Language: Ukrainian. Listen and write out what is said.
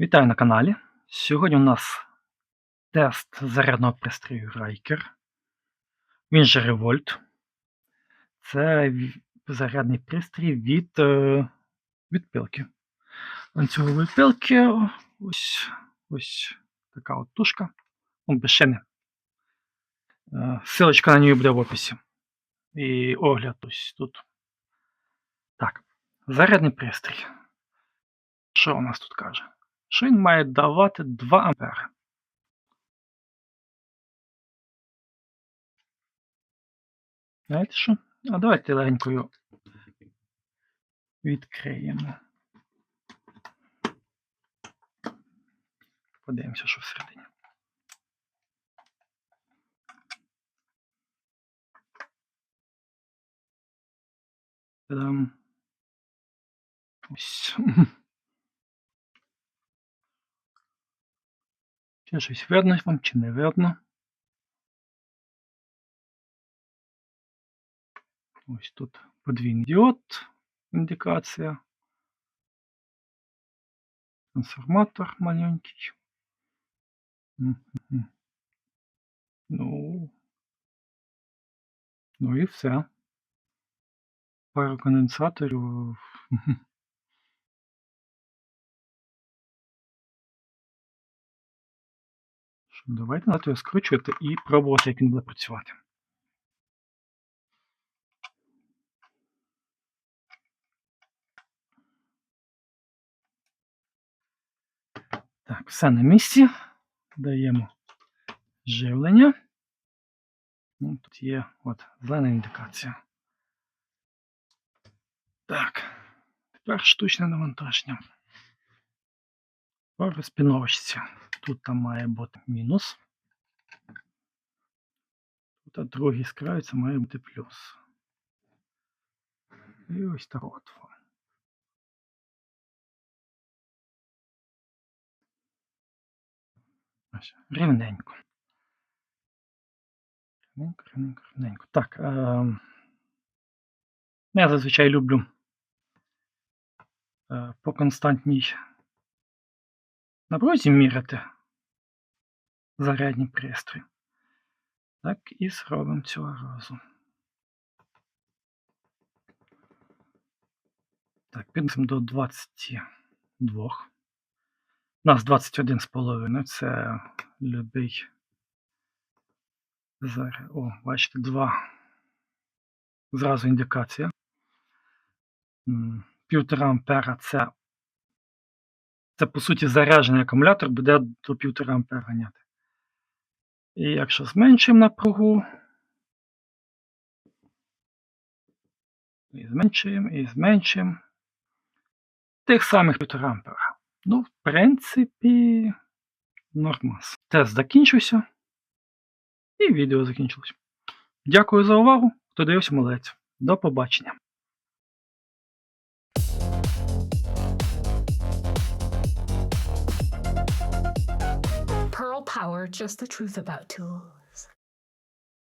Вітаю на каналі. Сьогодні у нас тест зарядного пристрою Riker. Він же Revolt. Це зарядний пристрій від, е, від пилки. Ланцюгової пилки. Ось, ось така от тушка. Ну, без шини. Е, Силочка на ній буде в описі. І огляд ось тут. Так. Зарядний пристрій. Що у нас тут каже? Що він має давати 2 ампери. Знаєте що? А давайте легенькою відкриємо. Подивимося, що всередині. Ось. Чи щось видно вам, чи не видно? Ось тут подвійний діод, індикація. Трансформатор маленький. Ну. Ну і все. Пару конденсаторів. Давайте на його скручувати і пробувати, як він буде працювати. Так, все на місці. Даємо живлення. Ну, тут є от, зелена індикація. Так, тепер штучне навантаження. По розпіновочці. Тут там має бути мінус. Тут другий з краю це має бути плюс. І ось так от. Ось, рівненько. Рівненько, рівненько, рівненько. Так. Е- я зазвичай люблю е, по константній напрузі міряти зарядні пристрої. Так і зробимо цього разу. Так, піднесемо до 22. У нас 21,5. Це любий заряд. О, бачите, 2. Зразу індикація. М, Півтора ампера це, це по суті заряджений акумулятор буде до півтора ампера ганяти. І якщо зменшимо напругу, і зменшуємо, і зменшуємо тих самих 1,5 ампера. Ну, в принципі, нормас. Тест закінчився. І відео закінчилось. Дякую за увагу. Хто дивився, молодець. До побачення. Power, just the truth about tools.